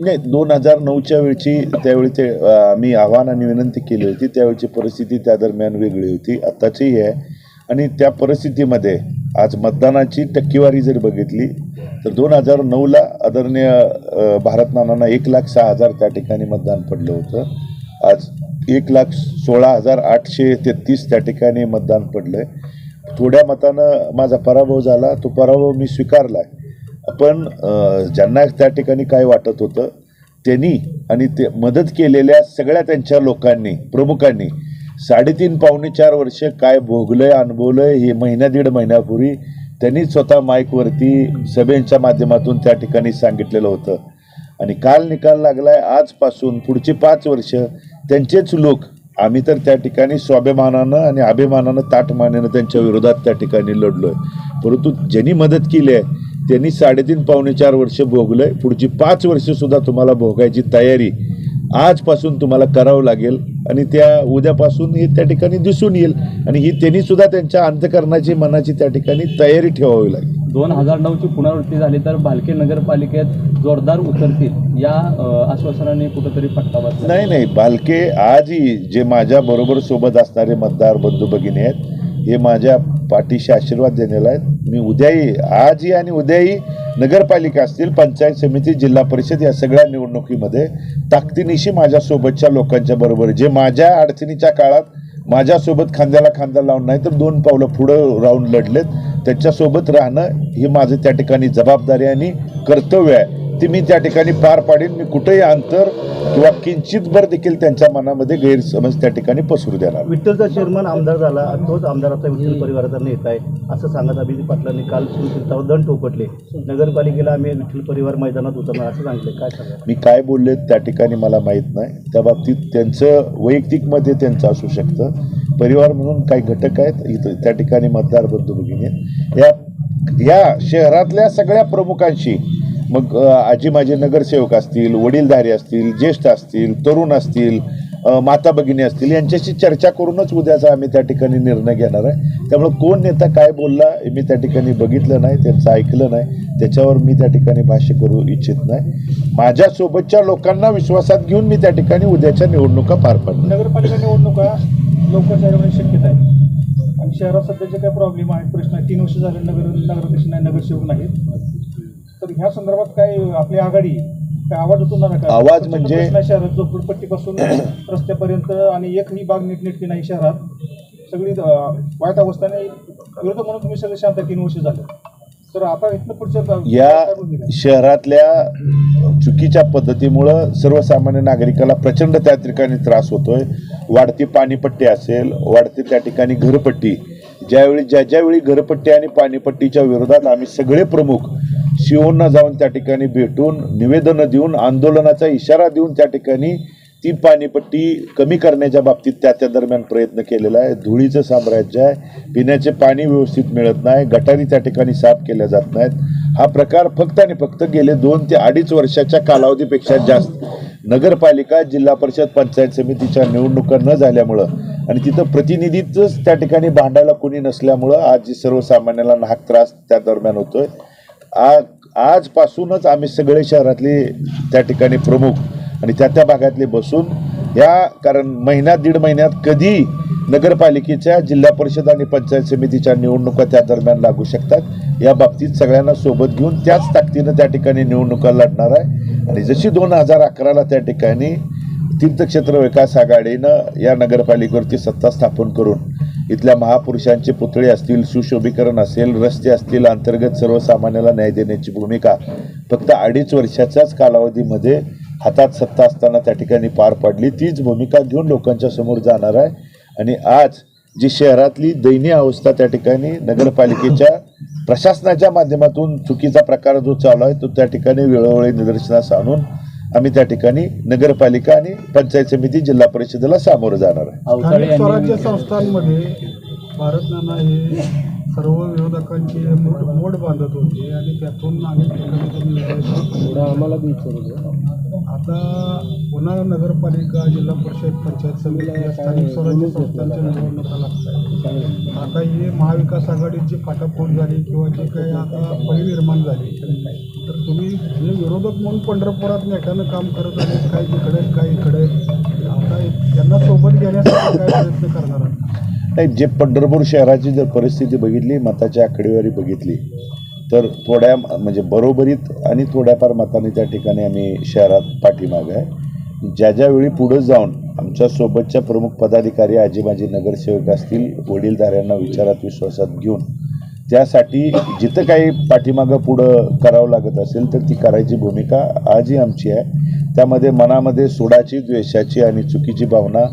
नाही दोन हजार नऊच्या वेळची त्यावेळी ते मी आव्हान आणि विनंती केली होती. त्यावेळची परिस्थिती त्या दरम्यान वेगळी होती. आत्ताचीही आहे. आणि त्या परिस्थितीमध्ये आज मतदानाची टक्केवारी जर बघितली तर दोन हजार नऊला आदरणीय भारतनानांना एक लाख सहा हजार त्या ठिकाणी मतदान पडलं होतं. आज एक लाख सोळा हजार आठशे तेहतीस त्या ठिकाणी मतदान पडलं आहे थोड्या मतानं माझा पराभव झाला. तो पराभव मी स्वीकारला आहे पण ज्यांना त्या ठिकाणी काय वाटत होतं त्यांनी आणि ते मदत केलेल्या सगळ्या त्यांच्या लोकांनी प्रमुखांनी साडेतीन पावणे चार वर्ष काय भोगलंय अनुभवलंय हे महिन्या दीड महिन्यापूर्वी त्यांनी स्वतः माईकवरती सभेच्या माध्यमातून त्या ठिकाणी सांगितलेलं होतं. आणि काल निकाल लागलाय आजपासून पुढची पाच वर्ष त्यांचेच लोक आम्ही तर त्या ठिकाणी स्वाभिमानानं आणि अभिमानानं ताटमानेनं त्यांच्या विरोधात त्या ठिकाणी लढलोय. परंतु ज्यांनी मदत केली आहे त्यांनी साडेतीन पावणे चार वर्ष भोगलंय पुढची पाच वर्ष सुद्धा तुम्हाला भोगायची तयारी आजपासून तुम्हाला करावं लागेल आणि त्या उद्यापासून हे त्या ठिकाणी दिसून येईल आणि ही त्यांनी सुद्धा त्यांच्या अंतकरणाची मनाची त्या ठिकाणी तयारी ठेवावी लागेल. दोन हजार नऊची पुनरावृत्ती झाली तर भालके नगरपालिकेत जोरदार उतरतील. या आश्वासनाने कुठंतरी फटका बसला. नाही नाही बालके आजही जे माझ्या बरोबर सोबत असणारे मतदार बंधू भगिनी आहेत हे माझ्या पाठीशी आशीर्वाद देण्याला आहेत. मी उद्याही आजही आणि उद्याही नगरपालिका असतील पंचायत समिती जिल्हा परिषद या सगळ्या निवडणुकीमध्ये ताकदीनिशी माझ्यासोबतच्या लोकांच्या बरोबर जे माझ्या अडचणीच्या काळात माझ्यासोबत खांद्याला खांदा लावून नाही तर दोन पावलं पुढं राहून लढलेत. त्याच्यासोबत राहणं ही माझं त्या ठिकाणी जबाबदारी आणि कर्तव्य आहे. ती मी त्या ठिकाणी पार पाडीन. मी कुठंही अंतर किंवा किंचितभर देखील त्यांच्या मनामध्ये गैरसमज त्या ठिकाणी पसरू देणार. विठ्ठलचा चेअरमन आमदार झाला आणि तोच आमदाराचा विठ्ठल परिवाराचा नेता आहे. असं सांगत अभिजित पाटलांनी काल सुरक्षिततावर दंड टोपटले नगरपालिकेला आम्ही विठ्ठल परिवार मैदानात उतरणार असं सांगितलं काय सांगा मी काय बोलले त्या ठिकाणी मला माहीत नाही. त्या बाबतीत त्यांचं वैयक्तिकमध्ये त्यांचं असू शकतं. परिवार म्हणून काही घटक आहेत. इथं त्या ठिकाणी मतदार बंधू भगिनी. या या शहरातल्या सगळ्या प्रमुखांशी मग आजी माझे नगरसेवक असतील वडीलधारी असतील ज्येष्ठ असतील तरुण असतील माता भगिनी असतील यांच्याशी चर्चा करूनच उद्याचा आम्ही त्या ठिकाणी निर्णय घेणार आहे. त्यामुळे कोण नेता काय बोलला हे मी त्या ठिकाणी बघितलं नाही त्यांचं ऐकलं नाही. त्याच्यावर मी त्या ठिकाणी भाष्य करू इच्छित नाही. माझ्यासोबतच्या लोकांना विश्वासात घेऊन मी त्या ठिकाणी उद्याच्या निवडणुका पार पाडणार. नगरपालिका निवडणुका लवकर जाहीर शक्यता आहे. आणि शहरात सध्याचे काय प्रॉब्लेम आहेत? प्रश्न तीन वर्ष झाले नगर नगराध्यक्ष नाही नगरसेवक नाहीत. तर ह्या संदर्भात काय आपली आघाडी काय आवाज उठवणार का? आवाज म्हणजे- शहरात झोपडपट्टीपासून रस्त्यापर्यंत आणि एकही बाग नीटनेटकी नाही शहरात सगळी वाईट अवस्थाने विरोधक म्हणून तुम्ही सगळे शांत तीन वर्ष झाले. तर आता इथनं पुढच्या या? शहरातल्या चुकीच्या पद्धतीमुळं सर्वसामान्य नागरिकाला प्रचंड त्या ठिकाणी त्रास होतोय. वाढती पाणीपट्टी असेल वाढती त्या ठिकाणी घरपट्टी. ज्यावेळी ज्या ज्यावेळी घरपट्टी आणि पाणीपट्टीच्या विरोधात आम्ही सगळे प्रमुख शिवोंना जाऊन त्या ठिकाणी भेटून निवेदनं देऊन आंदोलनाचा इशारा देऊन त्या ठिकाणी ती पाणीपट्टी कमी करण्याच्या बाबतीत त्या त्या दरम्यान प्रयत्न केलेला आहे. धुळीचं साम्राज्य आहे. पिण्याचे पाणी व्यवस्थित मिळत नाही. गटारी त्या ठिकाणी साफ केल्या जात नाहीत. हा प्रकार फक्त आणि फक्त गेले दोन ते अडीच वर्षाच्या कालावधीपेक्षा जास्त. नगरपालिका जिल्हा परिषद पंचायत समितीच्या निवडणुका न झाल्यामुळं आणि तिथं प्रतिनिधीच त्या ठिकाणी भांडायला कोणी नसल्यामुळं आज जी सर्वसामान्याला नाहक त्रास त्या दरम्यान होतोय. आज आजपासूनच आम्ही सगळे शहरातले त्या ठिकाणी प्रमुख आणि त्या त्या भागातले बसून या कारण महिन्यात दीड महिन्यात कधी नगरपालिकेच्या जिल्हा परिषद आणि पंचायत समितीच्या निवडणुका त्या दरम्यान लागू शकतात या बाबतीत सगळ्यांना सोबत घेऊन त्याच ताकदीनं त्या ठिकाणी निवडणुका लढणार आहे. आणि जशी दोन हजार अकराला त्या ठिकाणी तीर्थक्षेत्र विकास आघाडीनं या नगरपालिकेवरती सत्ता स्थापन करून इथल्या महापुरुषांचे पुतळे असतील सुशोभीकरण असेल रस्ते असतील अंतर्गत सर्वसामान्याला न्याय देण्याची भूमिका फक्त अडीच वर्षाच्याच कालावधीमध्ये हातात सत्ता असताना त्या ठिकाणी पार पाडली. तीच भूमिका घेऊन लोकांच्या समोर जाणार आहे. आणि आज जी शहरातली दयनीय अवस्था त्या ठिकाणी नगरपालिकेच्या प्रशासनाच्या माध्यमातून चुकीचा प्रकार जो चालू आहे तो त्या ठिकाणी वेळोवेळी निदर्शनास आणून आम्ही त्या ठिकाणी नगरपालिका आणि पंचायत समिती जिल्हा परिषदेला सामोरं जाणार आहे. स्थानिक स्वराज्य संस्थांमध्ये भारत नाना हे सर्व विरोधकांची मोड मोड बांधत होते आणि त्यातून अनेक ठिकाणी त्यांनी विजय प्राप्त आम्हाला आता पुन्हा नगरपालिका जिल्हा परिषद पंचायत समिती स्थानिक स्वराज्य संस्थांच्या निवडणुका लागतात. आता ही महाविकास आघाडीची फाटाफूट झाली किंवा जी काही आता फळी निर्माण झाली तर तुम्ही जे विरोधक म्हणून पंढरपुरात नेटानं काम करत आहेत काय तिकडे काय इकडे आता त्यांना सोबत घेण्यासाठी काय प्रयत्न करणार नाही जे पंढरपूर शहराची जर परिस्थिती बघितली मताची आकडेवारी बघितली तर थोड्या म्हणजे बरोबरीत आणि थोड्याफार मताने त्या ठिकाणी आम्ही शहरात पाठीमागे आहे. ज्या ज्यावेळी पुढं जाऊन आमच्या सोबतच्या प्रमुख पदाधिकारी आजीबाजी नगरसेवक असतील वडीलधाऱ्यांना विचारात विश्वासात घेऊन त्यासाठी जिथं काही पाठीमागं पुढं करावं लागत असेल तर ती करायची भूमिका आजही आमची आहे. त्यामध्ये मनामध्ये सोडाची द्वेषाची आणि चुकीची भावना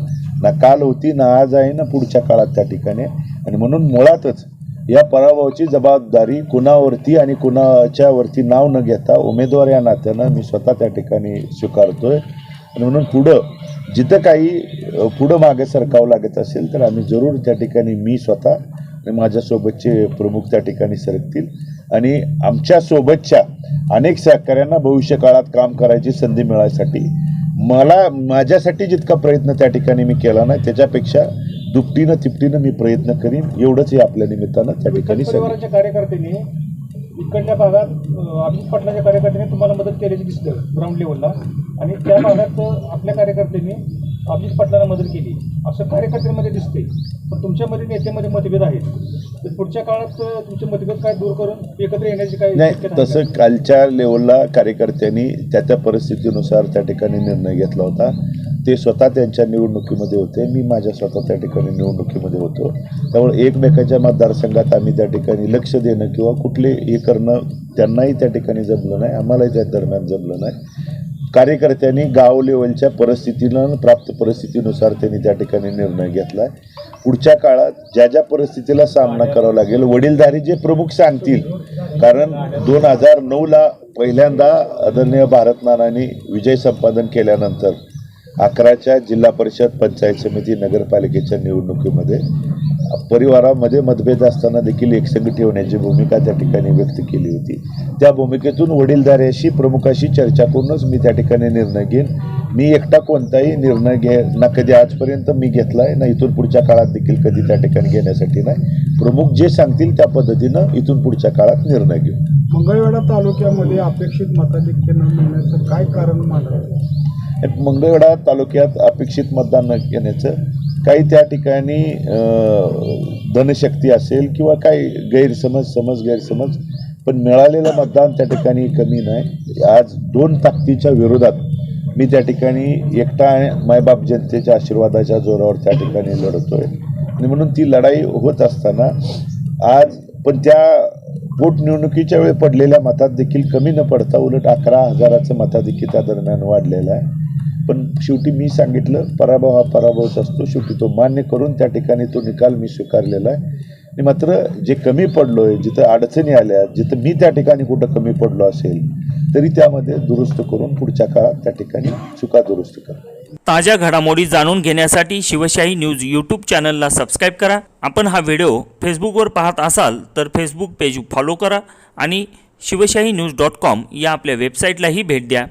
ना काल होती ना आज आहे ना पुढच्या काळात त्या ठिकाणी आणि म्हणून मुळातच या पराभवाची जबाबदारी कुणावरती आणि कुणाच्या वरती नाव न घेता उमेदवार या नात्यानं मी स्वतः त्या ठिकाणी स्वीकारतोय. आणि म्हणून पुढं जिथं काही पुढं मागे सरकावं लागत असेल तर आम्ही जरूर त्या ठिकाणी मी स्वतः आणि माझ्यासोबतचे प्रमुख त्या ठिकाणी सरकतील. आणि आमच्यासोबतच्या अनेक सहकाऱ्यांना भविष्य काळात काम करायची संधी मिळायसाठी मला माझ्यासाठी जितका प्रयत्न त्या ठिकाणी मी केला नाही त्याच्यापेक्षा दुपटीनं तिपटीनं मी प्रयत्न करीन. एवढंच हे आपल्या निमित्तानं त्या ठिकाणी परिवाराच्या कार्यकर्त्यांनी इकडल्या भागात अभिजित पाटलाच्या कार्यकर्त्यांनी तुम्हाला मदत केल्याची दिसतं ग्राउंड लेवलला आणि त्या भागात आपल्या कार्यकर्त्यांनी अभिजित पाटलांना मदत केली. असं कार्यकर्त्यांमध्ये दिसते पण तुमच्यामध्ये नेत्यामध्ये मतभेद आहेत. तर पुढच्या काळात तुमचे मतभेद काय दूर करून एकत्र येण्याची काय नाही तसं? कालच्या लेवलला कार्यकर्त्यांनी त्या त्या परिस्थितीनुसार त्या ठिकाणी निर्णय घेतला होता. ते स्वतः त्यांच्या निवडणुकीमध्ये होते. मी माझ्या स्वतः त्या ठिकाणी निवडणुकीमध्ये होतो. त्यामुळे एकमेकाच्या मतदारसंघात आम्ही त्या ठिकाणी लक्ष देणं किंवा कुठले हे करणं त्यांनाही त्या ठिकाणी जमलं नाही आम्हालाही त्या दरम्यान जमलं नाही. कार्यकर्त्यांनी गाव लेवलच्या परिस्थितीनं प्राप्त परिस्थितीनुसार त्यांनी त्या ठिकाणी निर्णय घेतला. आहे पुढच्या काळात ज्या ज्या परिस्थितीला सामना करावा लागेल वडीलधारी जे प्रमुख सांगतील. कारण दोन हजार नऊला पहिल्यांदा आदरणीय भारतनानांनी विजय संपादन केल्यानंतर अकराच्या जिल्हा परिषद पंचायत समिती नगरपालिकेच्या निवडणुकीमध्ये परिवारामध्ये मतभेद असताना देखील एकसंघ ठेवण्याची भूमिका त्या ठिकाणी व्यक्त केली होती. त्या भूमिकेतून वडीलधाऱ्याशी प्रमुखाशी चर्चा करूनच मी त्या ठिकाणी निर्णय घेईन. मी एकटा कोणताही निर्णय घे ना कधी आजपर्यंत मी घेतला आहे ना इथून पुढच्या काळात देखील कधी त्या ठिकाणी घेण्यासाठी नाही. प्रमुख जे सांगतील त्या पद्धतीनं इथून पुढच्या काळात निर्णय घेऊ. मंगळवेढा तालुक्यामध्ये अपेक्षित मताधिक्य न मिळण्याचं काय कारण मानलं? मंगळवेढा तालुक्यात अपेक्षित मतदान न घेण्याचं काही त्या ठिकाणी धनशक्ती असेल किंवा काही गैरसमज समज गैरसमज पण मिळालेलं मतदान त्या ठिकाणी कमी नाही. आज दोन ताकदीच्या विरोधात मी त्या ठिकाणी एकटा मायबाप जनतेच्या आशीर्वादाच्या जोरावर त्या ठिकाणी लढतोय. आणि म्हणून ती लढाई होत असताना आज पण त्या पोटनिवडणुकीच्या वेळी पडलेल्या मतात देखील कमी न पडता उलट अकरा हजाराचं मताधिक्यता त्या दरम्यान वाढलेलं आहे. पण शेवटी मी सांगितलं पराभव हा पराभवच असतो. शेवटी तो मान्य करून त्या ठिकाणी तो निकाल मी स्वीकारलेला आहे. आणि मात्र जे कमी पडलो आहे जिथं अडचणी आल्या जिथं मी त्या ठिकाणी कुठं कमी पडलो असेल तरी त्यामध्ये दुरुस्त करून पुढच्या काळात त्या ठिकाणी चुका दुरुस्त करा. ताज्या घडामोडी जाणून घेण्यासाठी शिवशाही न्यूज यूट्यूब चॅनलला सबस्क्राईब करा. आपण हा व्हिडिओ फेसबुकवर पाहत असाल तर फेसबुक पेज फॉलो करा आणि शिवशाही न्यूज डॉट कॉम या आपल्या वेबसाईटलाही भेट द्या.